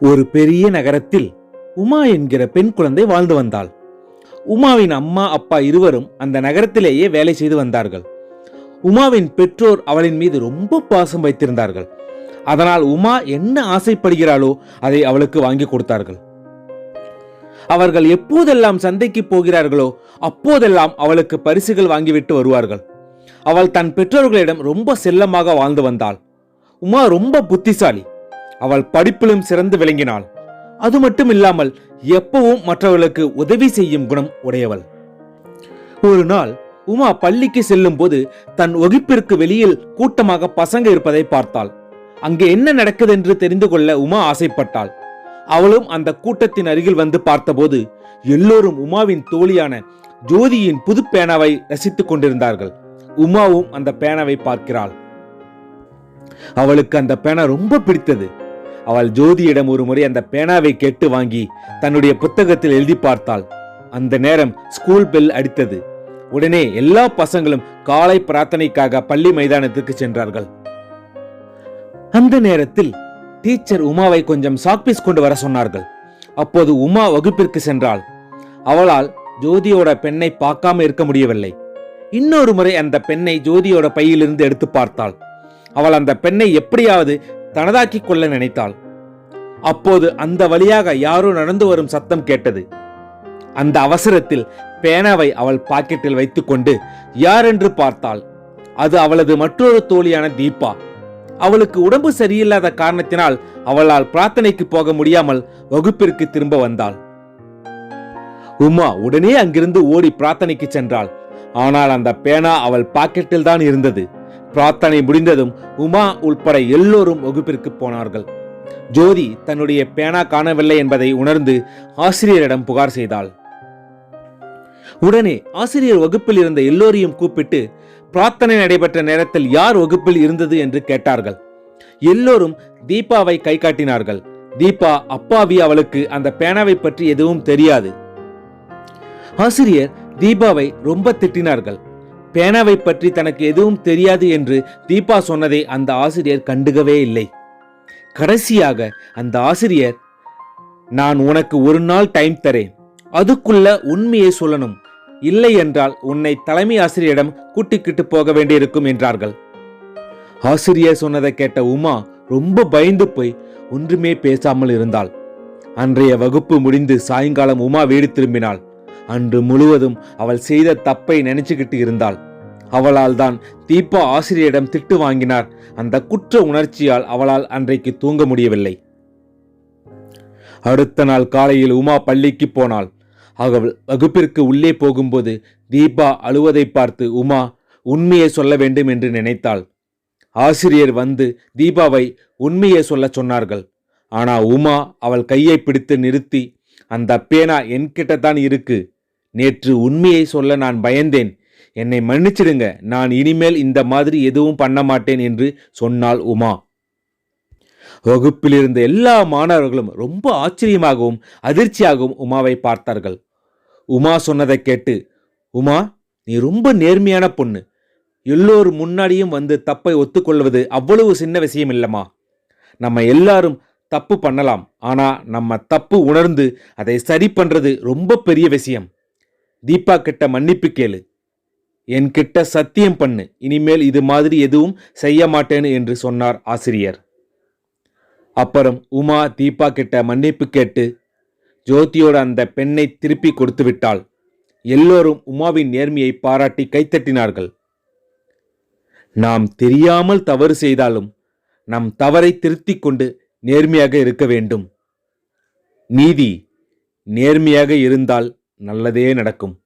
ஒரு பெரிய நகரத்தில் உமா என்கிற பெண் குழந்தை வாழ்ந்து வந்தாள். உமாவின் அம்மா அப்பா இருவரும் அந்த நகரத்திலேயே வேலை செய்து வந்தார்கள். உமாவின் பெற்றோர் அவளின் மீது ரொம்ப பாசம் வைத்திருந்தார்கள். அதனால் உமா என்ன ஆசைப்படுகிறாளோ அதை அவளுக்கு வாங்கி கொடுத்தார்கள். அவர்கள் எப்போதெல்லாம் சந்தைக்கு போகிறார்களோ அப்போதெல்லாம் அவளுக்கு பரிசுகள் வாங்கிவிட்டு வருவார்கள். அவள் தன் பெற்றோர்களிடம் ரொம்ப செல்லமாக வாழ்ந்து வந்தாள். உமா ரொம்ப புத்திசாலி. அவள் படிப்பிலும் சிறந்து விளங்கினாள். அது மட்டும் இல்லாமல் எப்பவும் மற்றவர்களுக்கு உதவி செய்யும் குணம் உடையவள். ஒரு நாள் உமா பள்ளிக்கு செல்லும் போது தன் வகுப்பிற்கு வெளியில் கூட்டமாக பசங்க இருப்பதை பார்த்தாள். அங்கே என்ன நடக்குது என்று தெரிந்து கொள்ள உமா ஆசைப்பட்டாள். அவளும் அந்த கூட்டத்தின் அருகில் வந்து பார்த்தபோது எல்லோரும் உமாவின் தோழியான ஜோதியின் புது பேனாவை ரசித்துக் கொண்டிருந்தார்கள். உமாவும் அந்த பேனாவை பார்க்கிறாள். அவளுக்கு அந்த பேனா ரொம்ப பிடித்தது. அவள் ஜோதியிடம் ஒருமுறை அந்த பேனாவை கேட்டு வாங்கி தன்னுடைய புத்தகத்தில் எழுதி பார்த்தாள். அந்த நேரம் ஸ்கூல் பெல் அடித்தது. உடனே எல்லா பசங்களும் காலை பிரார்த்தனைக்காக பள்ளி மைதானத்துக்கு சென்றார்கள். அந்த நேரத்தில் டீச்சர் உமாவை கொஞ்சம் சாக்பீஸ் கொண்டு வர சொன்னார்கள். அப்போது உமா வகுப்பிற்கு சென்றாள். அவளால் ஜோதியோட பெண்ணை பார்க்காம இருக்க முடியவில்லை. இன்னொரு முறை அந்த பெண்ணை ஜோதியோட பையிலிருந்து எடுத்து பார்த்தாள். அவள் அந்த பெண்ணை எப்படியாவது தனதாக்கிக் கொள்ள நினைத்தாள். அப்போது அந்த வழியாக யாரோ நடந்து வரும் சத்தம் கேட்டது. அந்த அவசரத்தில் பேனாவை அவள் பாக்கெட்டில் வைத்துக்கொண்டு யார் என்று பார்த்தாள். அது அவளது மற்றொரு தோழியான தீபா. அவளுக்கு உடம்பு சரியில்லாத காரணத்தினால் அவளால் பிரார்த்தனைக்கு போக முடியாமல் வகுப்பிற்கு திரும்ப வந்தாள். உமா உடனே அங்கிருந்து ஓடி பிரார்த்தனைக்கு சென்றாள். ஆனால் அந்த பேனா அவள் பாக்கெட்டில் தான் இருந்தது. பிரார்த்தனை முடிந்ததும் உமா உள்பட எல்லோரும் வகுப்பிற்கு போனார்கள். ஜோதி தன்னுடைய பேனா காணவில்லை என்பதை உணர்ந்து ஆசிரியரிடம் புகார் செய்தாள். உடனே ஆசிரியர் வகுப்பில் இருந்த எல்லோரையும் கூப்பிட்டு பிரார்த்தனை நடைபெற்ற நேரத்தில் யார் வகுப்பில் இருந்தது என்று கேட்டார்கள். எல்லோரும் தீபாவை கை காட்டினார்கள். தீபா அப்பாவி அவளுக்கு அந்த பேனாவை பற்றி எதுவும் தெரியாது. ஆசிரியர் தீபாவை ரொம்ப திட்டினார்கள். பேனாவை பற்றி தனக்கு எதுவும் தெரியாது என்று தீபா சொன்னதை அந்த ஆசிரியர் கண்டுகவே இல்லை. கடைசியாக அந்த ஆசிரியர் நான் உனக்கு ஒரு நாள் டைம் தரேன். அதுக்குள்ள உண்மையை சொல்லணும். இல்லை என்றால் உன்னை தலைமை ஆசிரியரிடம் கூட்டிக்கிட்டு போக வேண்டியிருக்கும் என்றார்கள். ஆசிரியர் சொன்னதை கேட்ட உமா ரொம்ப பயந்து போய் ஒன்றுமே பேசாமல் இருந்தாள். அன்றைய வகுப்பு முடிந்து சாயங்காலம் உமா வீடு திரும்பினாள். அன்று முழுவதும் அவள் செய்த தப்பை நினைச்சுக்கிட்டு இருந்தாள். அவளால் தான் தீபா ஆசிரியரிடம் திட்டு வாங்கினார். அந்த குற்ற உணர்ச்சியால் அவளால் அன்றைக்கு தூங்க முடியவில்லை. அடுத்த நாள் காலையில் உமா பள்ளிக்கு போனாள். அவள் வகுப்பிற்கு உள்ளே போகும்போது தீபா அழுவதை பார்த்து உமா உண்மையை சொல்ல வேண்டும் என்று நினைத்தாள். ஆசிரியர் வந்து தீபாவை உண்மையை சொல்லச் சொன்னார்கள். ஆனால் உமா அவள் கையை பிடித்து நிறுத்தி அந்த பேனா என்கிட்ட தான் இருக்கு. நேற்று உண்மையை சொல்ல நான் பயந்தேன். என்னை மன்னிச்சிடுங்க. நான் இனிமேல் இந்த மாதிரி எதுவும் பண்ண மாட்டேன் என்று சொன்னாள் உமா. வகுப்பில் இருந்த எல்லா மாணவர்களும் ரொம்ப ஆச்சரியமாகவும் அதிர்ச்சியாகவும் உமாவை பார்த்தார்கள். உமா சொன்னதை கேட்டு உமா நீ ரொம்ப நேர்மையான பொண்ணு. எல்லோர் முன்னாடியும் வந்து தப்பை ஒத்துக்கொள்வது அவ்வளவு சின்ன விஷயம் இல்லம்மா. நம்ம எல்லாரும் தப்பு பண்ணலாம். ஆனா நம்ம தப்பு உணர்ந்து அதை சரி பண்றது ரொம்ப பெரிய விஷயம். தீபா கிட்ட மன்னிப்பு கேளு. என்கிட்ட சத்தியம் பண்ணு. இனிமேல் இது மாதிரி எதுவும் செய்ய மாட்டேன்னு என்று சொன்னார் ஆசிரியர். அப்புறம் உமா தீபா கிட்ட மன்னிப்பு கேட்டு ஜோதியோட அந்த பெண்ணை திருப்பி கொடுத்து விட்டாள். எல்லோரும் உமாவின் நேர்மையை பாராட்டி கைத்தட்டினார்கள். நாம் தெரியாமல் தவறு செய்தாலும் நம் தவறை திருத்திக் கொண்டு நேர்மையாக இருக்க வேண்டும். நீதி நேர்மையாக இருந்தால் நல்லதே நடக்கும்.